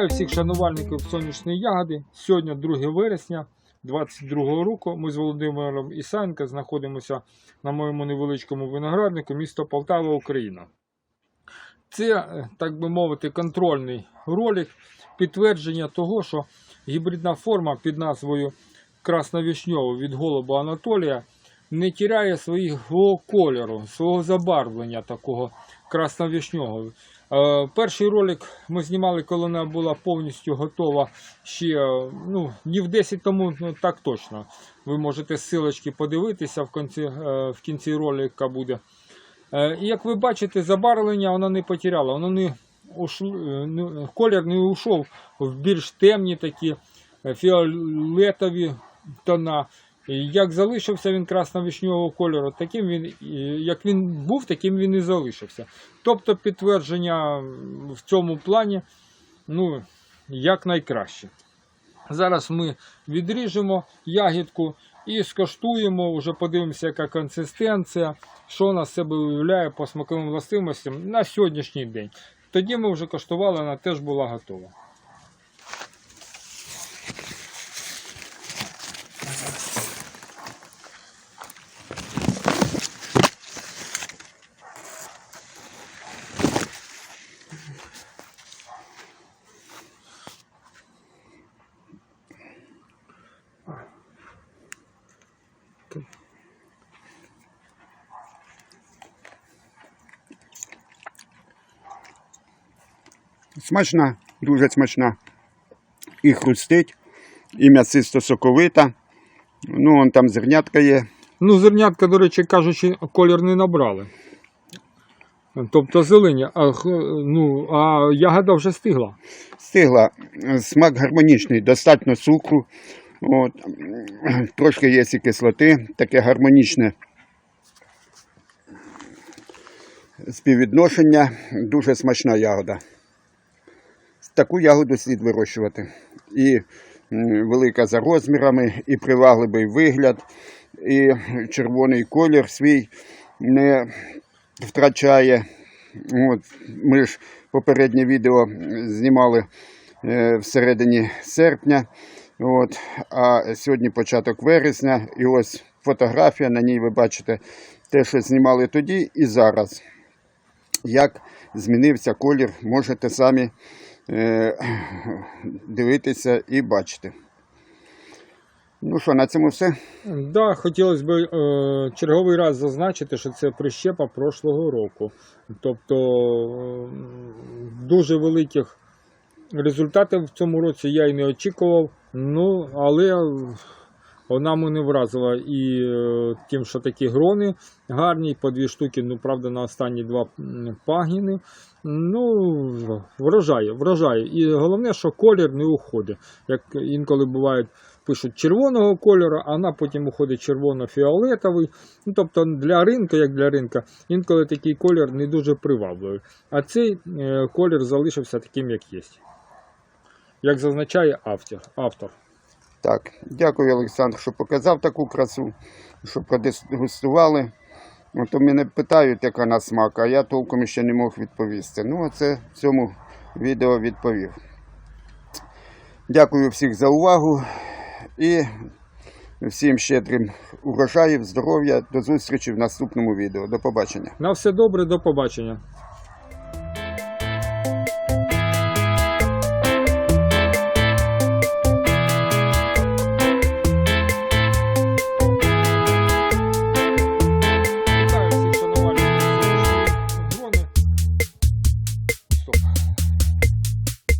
Вітаю всіх шанувальників сонячної ягоди. Сьогодні 2 вересня 2022 року. Ми з Володимиром Ісаєнко знаходимося на моєму невеличкому винограднику, місто Полтава, Україна. Це, е, так би мовити, контрольний ролик, підтвердження того, що гібридна форма під назвою Красновішньова від голуба Анатолія не тіряє свого кольору, свого забарвлення такого красновішнього. Е, перший ролик ми знімали, коли вона була повністю готова ще е, ну, днів 10 тому, ну так точно. Ви можете ссылочки подивитися в кінці, е, в кінці ролика буде. І як ви бачите, забарвлення вона не потеряла, воно не ушло, колір не ушов в більш темні такі фіолетові тона. Як залишився він красно-вишнього кольору, таким він, як він був, таким він і залишився. Тобто підтвердження в цьому плані ну, якнайкраще. Зараз ми відріжемо ягідку і скоштуємо, вже подивимося, яка консистенція, що з себе уявляє по смаковим властивостям на сьогоднішній день. Тоді ми вже коштували, вона теж була готова. Смачна, дуже смачна. І хрустить, і м'ясисто соковита. Ну, вон там зернятка є. Ну, зернятка, до речі, кажучи, колір не набрали. Тобто зелені, а, ну, а ягода вже стигла. Стигла, смак гармонічний, достатньо цукру. От. Трошки є і кислоти, таке гармонічне співвідношення. Дуже смачна ягода. Таку ягоду слід вирощувати. І велика за розмірами, і привабливий вигляд, і червоний колір свій не втрачає. От, ми ж попереднє відео знімали е, всередині серпня. От, а сьогодні початок вересня. І ось фотографія, на ній ви бачите те, що знімали тоді і зараз. Як змінився колір, можете самі е, дивитися і бачити. Ну що, на цьому все. Да, хотілося б е, черговий раз зазначити, що це прищепа прошлого року. Тобто е, дуже великих результатів в цьому році я й не очікував. Ну, але вона мене вразила і е, тим, що такі грони гарні, по дві штуки, ну правда, на останні два пагіни. Ну, вражає, вражає. І головне, що колір не уходить. Як інколи буває, пишуть червоного кольору, а вона потім уходить червоно-фіолетовий. Ну, тобто для ринку, як для ринка, інколи такий колір не дуже привабливий. А цей е, колір залишився таким, як є. Як зазначає автор. автор. Так, дякую, Олександр, що показав таку красу, що продегустували. От у мене питають, яка на смак, а я толком ще не мог відповісти. Ну, а це в цьому відео відповів. Дякую всіх за увагу і всім щедрим урожаїв, здоров'я. До зустрічі в наступному відео. До побачення. На все добре, до побачення.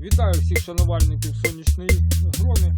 Вітаю всіх шанувальників сонячної грони.